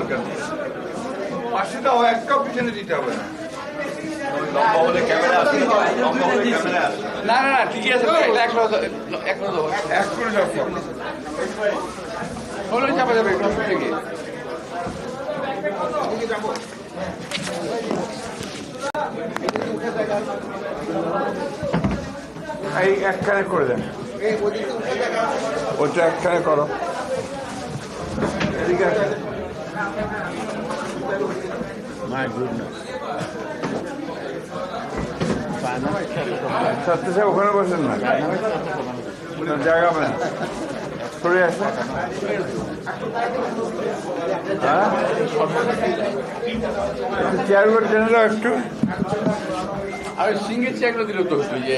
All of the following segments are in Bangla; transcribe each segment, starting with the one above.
দরকার। নেই পাশেটা হয় একটা পিছনে দিতে হবে না। না না না ঠিকই আছে এক করে যাওয়ার চাপা যাবে থেকে এই একখানে করে দেন। ওটা একখানে করো। ঠিক আছে ছাত্র সাহেব ওখানে বসেন না? জায়গা হবে না? সরে আসে হ্যাঁ? চেয়ারগুলো টেনে দাও একটু। আর সিঙ্গের চেয়ারগুলো দিল তো যে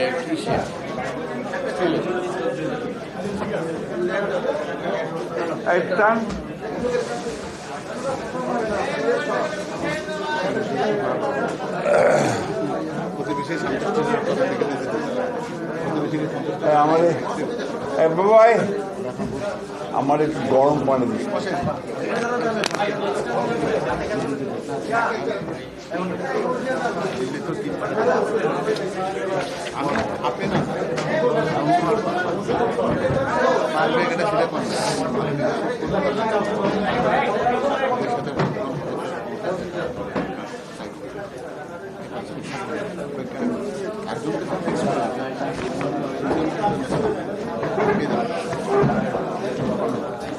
আমাদের বাবাই আমার একটু গরম পানি আপনি না মারবে এটা সেটা কোন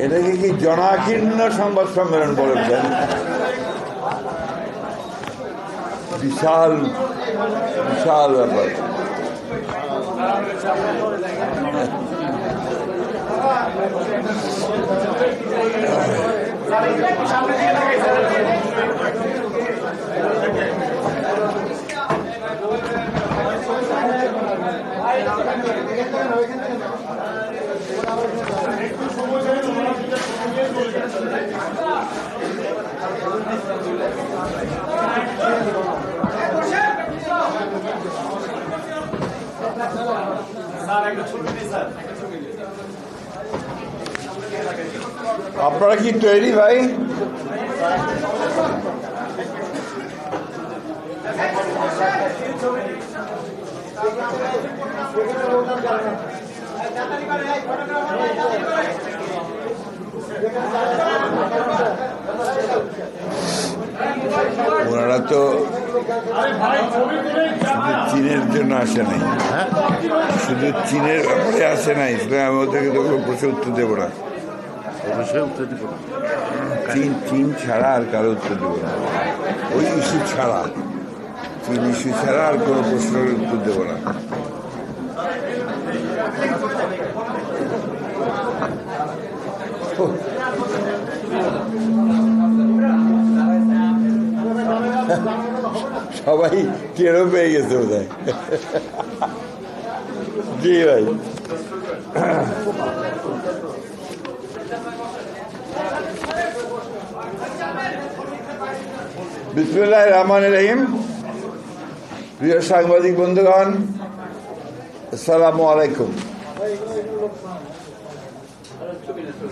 এটাকে কি জনাকীর্ণ সংবাদ সম্মেলন বলেছেন বিশাল বিশাল ব্যাপার। আপনারা কি তৈরি ভাই? ওনারা তো চীনের জন্য আসে নাই। শুধু চীনের ব্যাপারে আসে নাই আমি ওদেরকে তো প্রশ্ন উত্তর দিব না। চীন চীন ছাড়া আর কারও উত্তর দেবো না। ওই ইস্যু ছাড়া। চীন ইস্যু ছাড়া আর কোনো প্রশ্নের উত্তর দেবো না সবাই টেরও পেয়ে গেছে বোধ হয় জি ভাই বিসমুল্লাহ রহমান রহিম প্রিয় সাংবাদিক বন্ধুগণ আসসালামু আলাইকুম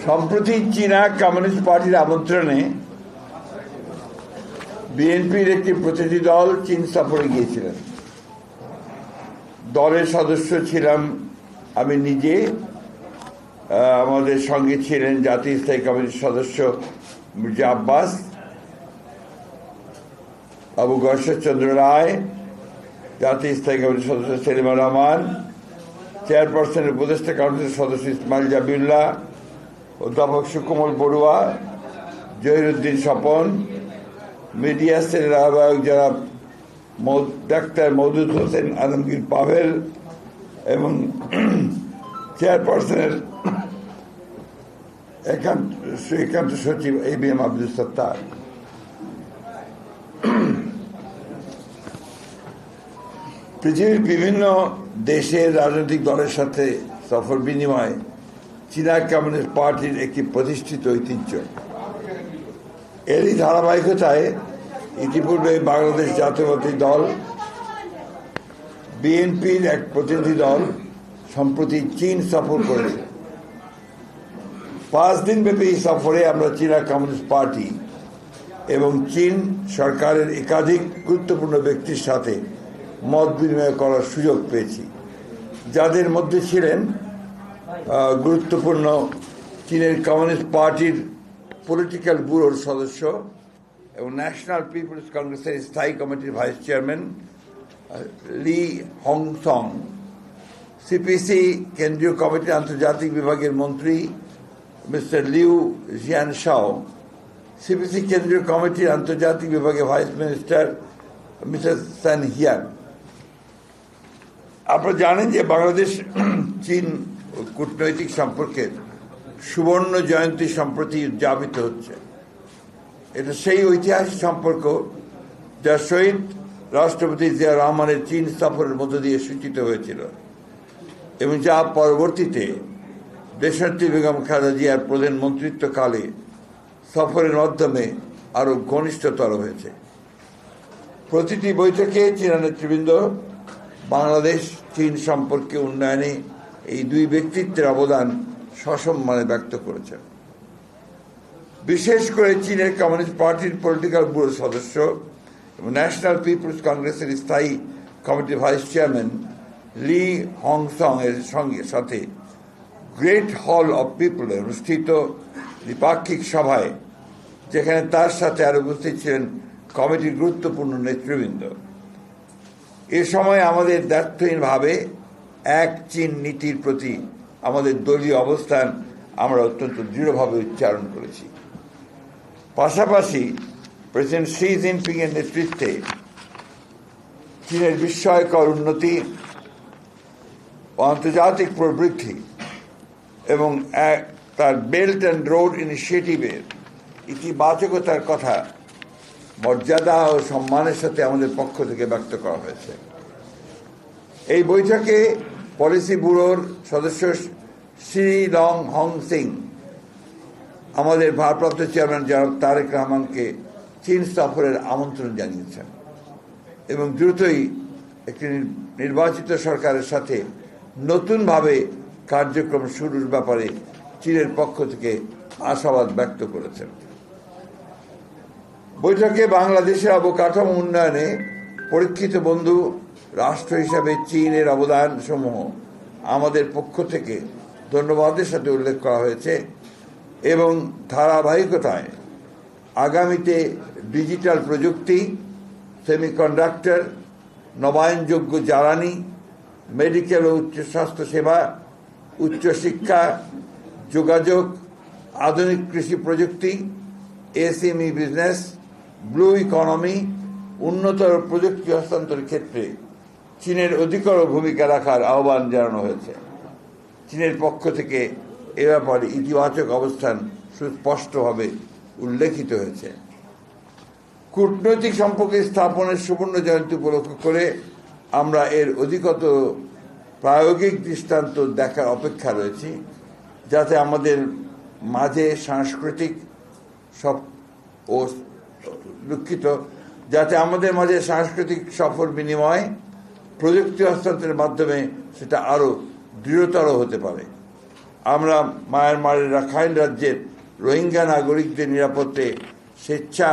সম্প্রতি চীনা কমিউনিস্ট পার্টির আমন্ত্রণে বিএনপির একটি প্রতিনিধি দল চীন সফরে গিয়েছিলেন। দলের সদস্য ছিলাম আমি নিজে আমাদের সঙ্গে ছিলেন জাতীয় স্থায়ী কমিটির সদস্য মির্জা আব্বাস, আবু গর্ষচন্দ্র রায় জাতীয় স্থায়ী কমিটির সদস্য সেলিমা রহমান চেয়ারপারসনের উপদেষ্টা কাউন্সিলের সদস্য ইসমাইল জাবিউল্লাহ অধ্যাপক সুকমল বড়ুয়া, জহিরুদ্দিন স্বপন, মিডিয়া সেলের আহ্বায়ক যারা ডাক্তার মৌদুদ হোসেন আলমগীর পাভেল এবং চেয়ারপারসনের একান্ত একান্ত সচিব A B M Abdul Sattar. পৃথিবীর বিভিন্ন দেশের রাজনৈতিক দলের সাথে সফর বিনিময় চীনা কমিউনিস্ট পার্টির একটি প্রতিষ্ঠিত ঐতিহ্য। এরই ধারাবাহিকতায় ইতিপূর্বে বাংলাদেশ জাতীয়বাদী দল, বিএনপির এক প্রতিনিধি দল সম্প্রতি চীন সফর করেছে। পাঁচ দিন ব্যাপী এই সফরে আমরা চীনা কমিউনিস্ট পার্টি এবং চীন সরকারের একাধিক গুরুত্বপূর্ণ ব্যক্তির সাথে মত বিনিময় করার সুযোগ পেয়েছি। যাদের মধ্যে ছিলেন গুরুত্বপূর্ণ চীনের কমিউনিস্ট পার্টির পলিটিক্যাল ব্যুরোর সদস্য এবং ন্যাশনাল পিপলস কংগ্রেসের স্থায়ী কমিটির vice chairman Li Hongzhong CPC কেন্দ্রীয় কমিটির আন্তর্জাতিক বিভাগের মন্ত্রী, মিস্টার লিউ জিয়ান শাও সিপিসি কেন্দ্রীয় কমিটির আন্তর্জাতিক বিভাগের vice minister mister Sun Haiyan. আপনারা জানেন যে বাংলাদেশ, চীন কূটনৈতিক সম্পর্কের সুবর্ণ জয়ন্তী সম্প্রতি উদযাপিত হচ্ছে। এটা সেই ঐতিহাসিক সম্পর্ক যা শহীদ রাষ্ট্রপতি জিয়া রহমানের চীন সফরের মধ্য দিয়ে সূচিত হয়েছিল এবং যা পরবর্তীতে দেশার্থী বেগম খালেদা জিয়ার প্রধানমন্ত্রিত্বকালে সফরের মাধ্যমে আরও ঘনিষ্ঠতর হয়েছে। প্রতিটি বৈঠকে চীনা নেতৃবৃন্দ বাংলাদেশ চীন সম্পর্কে উন্নয়নে এই দুই ব্যক্তিত্বের অবদান সসম্মানে ব্যক্ত করেছেন। বিশেষ করে চীনের কমিউনিস্ট পার্টির পলিটিক্যাল ব্যুরোর সদস্য এবং ন্যাশনাল পিপলস কংগ্রেসের স্থায়ী কমিটির ভাইস চেয়ারম্যান লি হংসং এর সঙ্গে সাথে গ্রেট হল অফ পিপলে অনুষ্ঠিত দ্বিপাক্ষিক সভায়, যেখানে তার সাথে আর উপস্থিত ছিলেন কমিটির গুরুত্বপূর্ণ নেতৃবৃন্দ। এ সময় আমাদের দ্ব্যর্থহীনভাবে এক চীন নীতির প্রতি আমাদের দলীয় অবস্থান আমরা অত্যন্ত দৃঢ়ভাবে উচ্চারণ করেছি। পাশাপাশি প্রেসিডেন্ট শি জিনপিং এর নেতৃত্বে চীনের বিস্ময়কর উন্নতি, আন্তর্জাতিক প্রবৃদ্ধি এবং এক তার বেল্ট অ্যান্ড রোড ইনিশিয়েটিভের ইতিবাচকতার কথা মর্যাদা ও সম্মানের সাথে আমাদের পক্ষ থেকে ব্যক্ত করা হয়েছে। এই বৈঠকে পলিসি ব্যুরোর সদস্য শ্রী লং হং সিং, আমাদের ভারপ্রাপ্ত চেয়ারম্যান জনাব তারেক রহমানকে চীন সফরের আমন্ত্রণ জানিয়েছেন এবং দ্রুতই একটি নির্বাচিত সরকারের সাথে নতুনভাবে কার্যক্রম শুরুর ব্যাপারে চীনের পক্ষ থেকে আশাবাদ ব্যক্ত করেছেন। বৈঠকে বাংলাদেশের অবকাঠামো উন্নয়নে পরীক্ষিত বন্ধু, রাষ্ট্র হিসাবে চীনের অবদান সমূহ আমাদের পক্ষ থেকে ধন্যবাদের সাথে উল্লেখ করা হয়েছে এবং ধারাবাহিকতায় আগামীতে ডিজিটাল প্রযুক্তি, সেমিকন্ডাক্টর, নবায়নযোগ্য জ্বালানি, মেডিকেল ও উচ্চ স্বাস্থ্য সেবা উচ্চশিক্ষা যোগাযোগ, আধুনিক কৃষি প্রযুক্তি, এসএমই বিজনেস ব্লু ইকোনমি, উন্নতর প্রযুক্তি হস্তান্তরের ক্ষেত্রে চীনের অধিকর ভূমিকা রাখার আহ্বান জানানো হয়েছে। চীনের পক্ষ থেকে এ ব্যাপারে ইতিবাচক অবস্থান সুস্পষ্টভাবে উল্লেখিত হয়েছে। কূটনৈতিক সম্পর্কে স্থাপনের সুবর্ণ জয়ন্তী উপলক্ষ করে আমরা এর অধিকত প্রায়োগিক দৃষ্টান্ত দেখার অপেক্ষা রয়েছি, যাতে আমাদের মাঝে সাংস্কৃতিক সব ও দুঃখিত, যাতে আমাদের মাঝে সাংস্কৃতিক সফর বিনিময়, প্রযুক্তি হস্তান্তরের মাধ্যমে সেটা আরও দৃঢ়তর হতে পারে। আমরা মায়ানমারের রাখাইন রাজ্যের রোহিঙ্গা নাগরিকদের নিরাপত্তে স্বেচ্ছা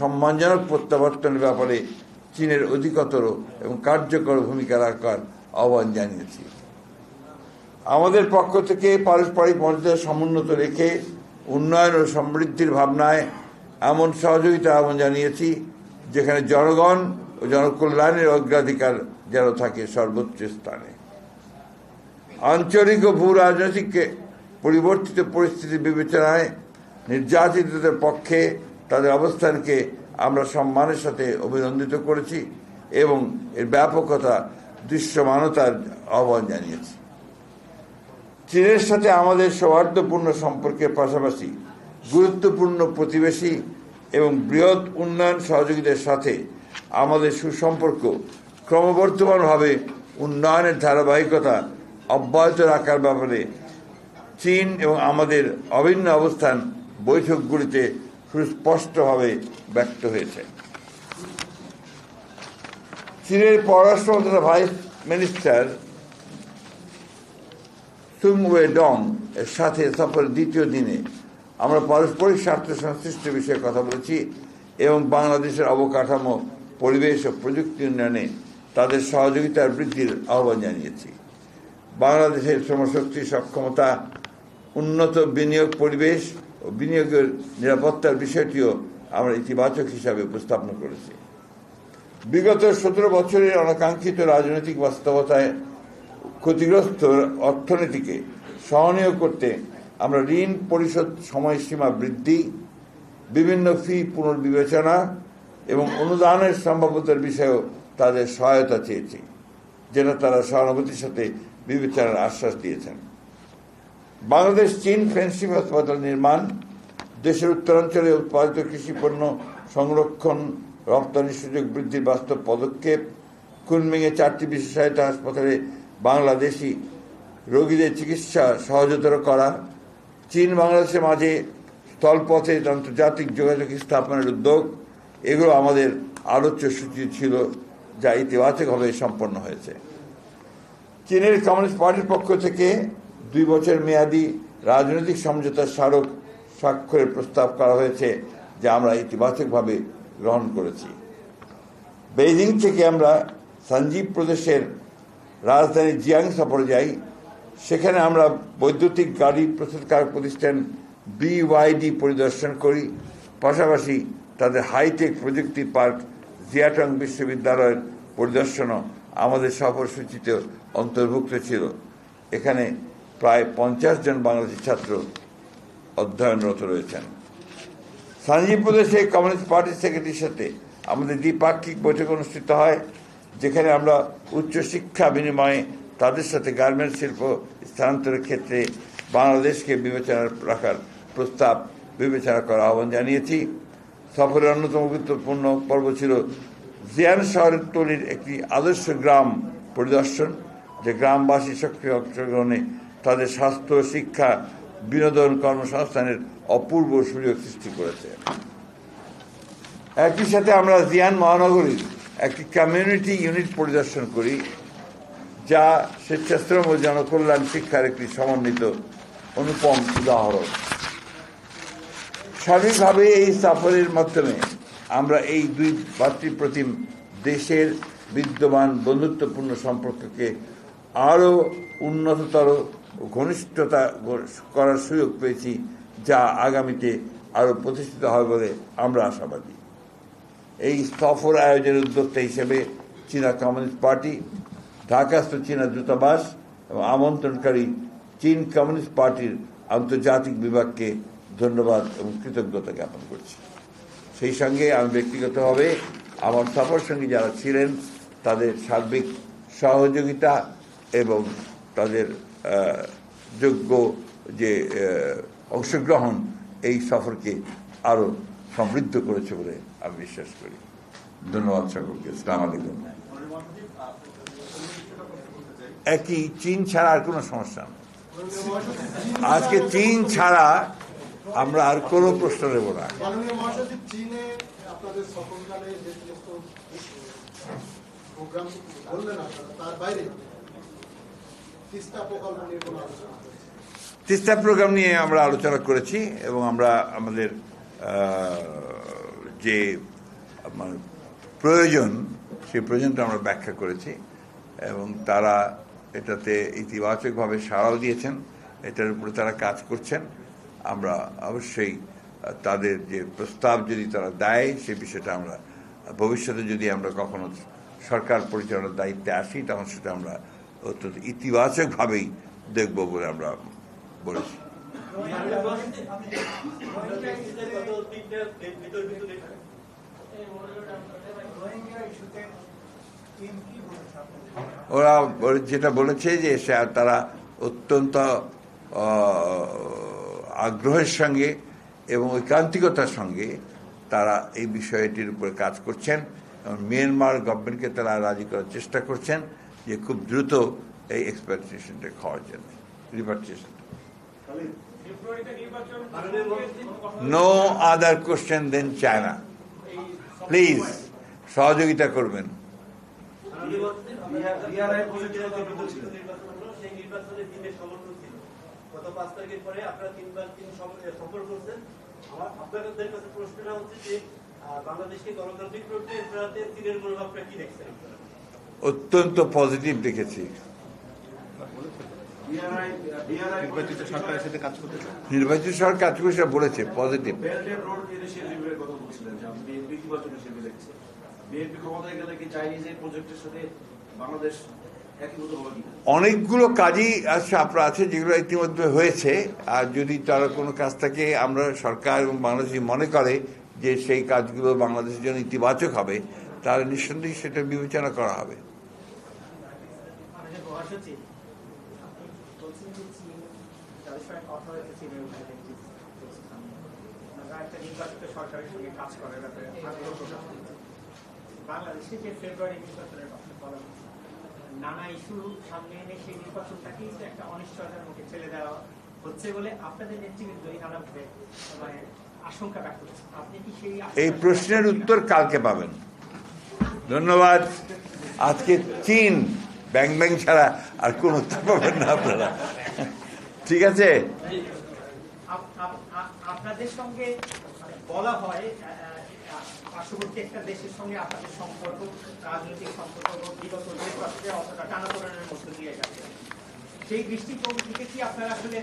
সম্মানজনক প্রত্যাবর্তনের ব্যাপারে চীনের অধিকতর এবং কার্যকর ভূমিকা রাখার আহ্বান জানিয়েছি। আমাদের পক্ষ থেকে পারস্পরিক মর্যাদা সমুন্নত রেখে উন্নয়ন ও সমৃদ্ধির ভাবনায় এমন সহযোগিতা আহ্বান জানিয়েছি, যেখানে জনগণ ও জনকল্যাণের অগ্রাধিকার যেন থাকে সর্বোচ্চ স্থানে। আঞ্চলিক ও ভূ রাজনৈতিককে পরিবর্তিত পরিস্থিতি বিবেচনায় নির্যাতিতদের পক্ষে তাদের অবস্থানকে আমরা সম্মানের সাথে অভিনন্দিত করেছি এবং এর ব্যাপকতা, দৃশ্যমানতার আহ্বান জানিয়েছি। চীনের সাথে আমাদের সৌহার্দ্যপূর্ণ সম্পর্কের পাশাপাশি গুরুত্বপূর্ণ প্রতিবেশী এবং বৃহৎ উন্নয়ন সহযোগীদের সাথে আমাদের সুসম্পর্ক ক্রমবর্ধমানভাবে উন্নয়নের ধারাবাহিকতা অব্যাহত রাখার ব্যাপারে চীন এবং আমাদের অভিন্ন অবস্থান বৈঠকগুলিতে সুস্পষ্টভাবে ব্যক্ত হয়েছে। চীনের পররাষ্ট্র মন্ত্রণালয়ের ভাইস মিনিস্টার সুংওয়ে ডং এর সাথে সফরের দ্বিতীয় দিনে আমরা পারস্পরিক স্বার্থ সংশ্লিষ্ট বিষয়ে কথা বলেছি এবং বাংলাদেশের অবকাঠামো, পরিবেশ ও প্রযুক্তি উন্নয়নে তাদের সহযোগিতার বৃদ্ধির আহ্বান জানিয়েছি। বাংলাদেশের শ্রমশক্তি সক্ষমতা, উন্নত বিনিয়োগ পরিবেশ ও বিনিয়োগের নিরাপত্তার বিষয়টিও আমরা ইতিবাচক হিসাবে উপস্থাপন করেছি। বিগত সতেরো বছরের অনাকাঙ্ক্ষিত রাজনৈতিক বাস্তবতায় ক্ষতিগ্রস্ত অর্থনীতিকে সহনীয় করতে আমরা ঋণ পরিশোধ সময়সীমা বৃদ্ধি, বিভিন্ন ফি পুনর্বিবেচনা এবং অনুদানের সম্ভাব্যতার বিষয়েও তাদের সহায়তা চেয়েছি যেটা তারা সহানুভূতির সাথে বিবেচনার আশ্বাস দিয়েছেন। বাংলাদেশ চীন ফ্রেন্ডশিপ হাসপাতাল নির্মাণ, দেশের উত্তরাঞ্চলে উৎপাদিত কৃষি পণ্য সংরক্ষণ, রপ্তানি সুযোগ বৃদ্ধির বাস্তব পদক্ষেপ, কুনমিংয়ে চারটি বিশেষায়িত হাসপাতালে বাংলাদেশি রোগীদের চিকিৎসা সহজতর করা চীন, বাংলাদেশের মাঝে স্থলপথে আন্তর্জাতিক যোগাযোগ স্থাপনের উদ্যোগ, এগুলো আমাদের আলোচ্য সূচি ছিল যা ইতিবাচকভাবে সম্পন্ন হয়েছে। চীনের কমিউনিস্ট পার্টির পক্ষ থেকে দুই বছর মেয়াদি রাজনৈতিক সমঝোতা স্মারক স্বাক্ষরের প্রস্তাব করা হয়েছে, যা আমরা ইতিবাচকভাবে গ্রহণ করেছি। বেইজিং থেকে আমরা সঞ্জীব প্রদেশের রাজধানী জিয়াং সফরে যাই সেখানে আমরা বৈদ্যুতিক গাড়ি প্রস্তুতকারক প্রতিষ্ঠান বিওয়াইডি পরিদর্শন করি। পাশাপাশি তাদের হাইটেক প্রযুক্তি পার্ক জিয়াটং বিশ্ববিদ্যালয়ের পরিদর্শনও আমাদের সফরসূচিতে অন্তর্ভুক্ত ছিল। এখানে প্রায় পঞ্চাশ জন বাংলাদেশি ছাত্র অধ্যয়নরত রয়েছেন। সঞ্জীব প্রদেশে কমিউনিস্ট পার্টির সেক্রেটারির সাথে আমাদের দ্বিপাক্ষিক বৈঠক অনুষ্ঠিত হয়, যেখানে আমরা উচ্চশিক্ষা বিনিময়ে তাদের সাথে গার্মেন্টস শিল্প স্থানান্তরের ক্ষেত্রে বাংলাদেশকে বিবেচনা রাখার প্রস্তাব বিবেচনা করার আহ্বান জানিয়েছি। সফরের অন্যতম গুরুত্বপূর্ণ পর্ব ছিল জিয়ান শহরের তলির একটি আদর্শ গ্রাম পরিদর্শন, যে গ্রামবাসী সক্রিয় অংশগ্রহণে তাদের স্বাস্থ্য, শিক্ষা, বিনোদন কর্মসংস্থানের অপূর্ব সুযোগ সৃষ্টি করেছে। একই সাথে আমরা জিয়ান মহানগরীর একটি কমিউনিটি ইউনিট পরিদর্শন করি। যা স্বেচ্ছাশ্রম ও জনকল্যাণ শিক্ষার একটি সমন্বিত অনুপম উদাহরণ। সার্বিকভাবে এই সফরের মাধ্যমে আমরা এই দুই ভাতৃপ্রতিম দেশের বিদ্যমান বন্ধুত্বপূর্ণ সম্পর্ককে আরও উন্নততর ঘনিষ্ঠতা করার সুযোগ পেয়েছি যা আগামীতে আরও প্রতিষ্ঠিত হবে বলে আমরা আশাবাদী। এই সফর আয়োজনের উদ্যোক্তা হিসেবে চীনা কমিউনিস্ট পার্টি ঢাকাস্থ চীনা দূতাবাস এবং আমন্ত্রণকারী চীন কমিউনিস্ট পার্টির আন্তর্জাতিক বিভাগকে ধন্যবাদ এবং কৃতজ্ঞতা জ্ঞাপন করছি। সেই সঙ্গে আমি ব্যক্তিগতভাবে আমার সফর সঙ্গে যারা ছিলেন, তাদের সার্বিক সহযোগিতা এবং তাদের যোগ্য যে অংশগ্রহণ এই সফরকে আরও সমৃদ্ধ করেছে বলে আমি বিশ্বাস করি। ধন্যবাদ সকলকে। ইসলাম আলাইকুম। একই চীন ছাড়া আর কোনো সমস্যা নেই। আজকে চীন ছাড়া আমরা আর কোনো প্রশ্ন নেব না। তিস্তা প্রোগ্রাম নিয়ে আমরা আলোচনা করেছি এবং আমরা আমাদের যে প্রয়োজন সেই প্রয়োজনটা আমরা ব্যাখ্যা করেছি এবং তারা এটাতে ইতিবাচকভাবে সাড়াও দিয়েছেন, এটার উপরে তারা কাজ করছেন। আমরা অবশ্যই তাদের যে প্রস্তাব যদি তারা দেয়, সে বিষয়টা আমরা, ভবিষ্যতে যদি আমরা কখনো সরকার পরিচালনার দায়িত্বে আসি, তখন সেটা আমরা অত্যন্ত ইতিবাচকভাবেই দেখব বলে আমরা বলেছি। ওরা ওরা যেটা বলেছে যে তারা অত্যন্ত আগ্রহের সঙ্গে এবং ঐকান্তিকতার সঙ্গে তারা এই বিষয়টির উপরে কাজ করছেন। এবং মিয়ানমার গভর্নমেন্টকে তারা রাজি করার চেষ্টা করছেন যে খুব দ্রুত এই এক্সপেক্টেশনটা খাওয়ার জন্য রিপার্টেশনটা no other question then China please সহযোগিতা করবেন। সেই নির্বাচনের দিনের সমর্থন ছিল। গত পাঁচ তারিখের পরে আপনারা তিনবার তিন সফর সফর করছেন। আমার আপনাদের কাছে প্রশ্নটা হচ্ছে যে বাংলাদেশকে গণতান্ত্রিক প্রক্রিয়া ফেরাতে চীনের মনোভাবটা কি দেখছেন অত্যন্ত পজিটিভ দেখেছি। নির্বাচিত সরকারের সাথে কাজ করতে চান নির্বাচিত সরকার কাজ করে সেটা বলেছে পজিটিভ। বিএনপি ক্ষমতায় গেলে কি চাইনিজ এই প্রজেক্টের সাথে বাংলাদেশ অনেকগুলো কাজই আছে আপনার আছে যেগুলো ইতিমধ্যে হয়েছে। আর যদি তারা কোনো কাজ থেকে আমরা সরকার এবং বাংলাদেশ মনে করে যে সেই কাজগুলো বাংলাদেশের জন্য ইতিবাচক হবে তাহলে নিঃসন্দেহে সেটা বিবেচনা করা হবে। একটা নির্বাচিত সরকারের সঙ্গে কাজ করার ব্যাপারে আগ্রহ প্রকাশ বাংলাদেশে যে ফেব্রুয়ারি নির্বাচনের কথা বলা হচ্ছে, নানা ইস্যু সামনে এনে সেই নির্বাচনটাকেই একটা অনিশ্চয়তার মুখে ঠেলে দেওয়া হচ্ছে বলে আপনাদের নেতৃবৃন্দই নানাভাবে মানে আশঙ্কা ব্যক্ত করছে আপনি কি সেই এই প্রশ্নের উত্তর কালকে পাবেন। ধন্যবাদ। আজকে চীন ব্যাং ব্যাং ছাড়া আর কোন উত্তর পাবেন না আপনারা। ঠিক আছে? আপ- আপ- আপ- আপনাদের সঙ্গে বলা হয় পার্শ্ববর্তী একটা দেশের সঙ্গে আপনাদের সম্পর্ক রাজনৈতিক সম্পর্ক বিগত দেশ রাষ্ট্রে অতটা টানাপোড়েনের মধ্যে দিয়ে গেছে সেই দৃষ্টিকোণ থেকে কি আপনারা আসলে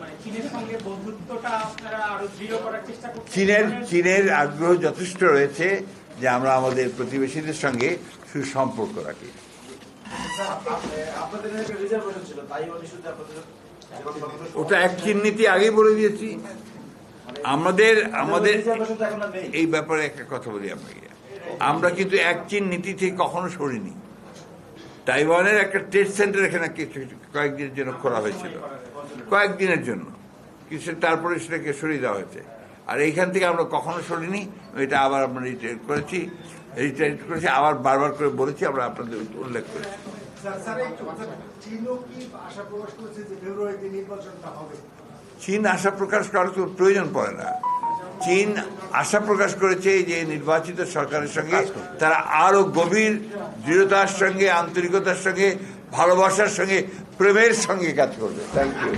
মানে চীনের সঙ্গে বন্ধুত্বটা আপনারা আরও দৃঢ় করার চেষ্টা করছেন? চীনের চীনের আগ্রহ যথেষ্ট রয়েছে যে আমরা আমাদের প্রতিবেশীদের সঙ্গে সুসম্পর্ক রাখি। আপনাদের একটা রিজার্ভেশন ছিল তাইওয়ান ইস্যুতে আপনাদের ওটা এক চীন নীতি আগেই বলে দিয়েছি। আমাদের আমাদের এই ব্যাপারে একটা কথা বলি আপনাকে আমরা কিন্তু এক চীন নীতি থেকে কখনো সরিনি। তাইওয়ানের একটা ট্রেড সেন্টার এখানে কয়েকদিনের জন্য খোলা হয়েছিল। কয়েকদিনের জন্য। কিছু তারপরে সেটাকে সরিয়ে দেওয়া হয়েছে। আর এইখান থেকে আমরা কখনো সরিনি। এটা আবার আমরা রিটায়ার করেছি। রিটায়ার করেছি। আবার বারবার করে বলেছি আমরা আপনাদের উল্লেখ করেছি। চীন আশা প্রকাশ করার তো প্রয়োজন পড়ে না। চীন আশা প্রকাশ করেছে যে নির্বাচিত সরকারের সঙ্গে তারা আরও গভীর দৃঢ়তার সঙ্গে আন্তরিকতার সঙ্গে ভালোবাসার সঙ্গে প্রেমের সঙ্গে কাজ করবে। Thank you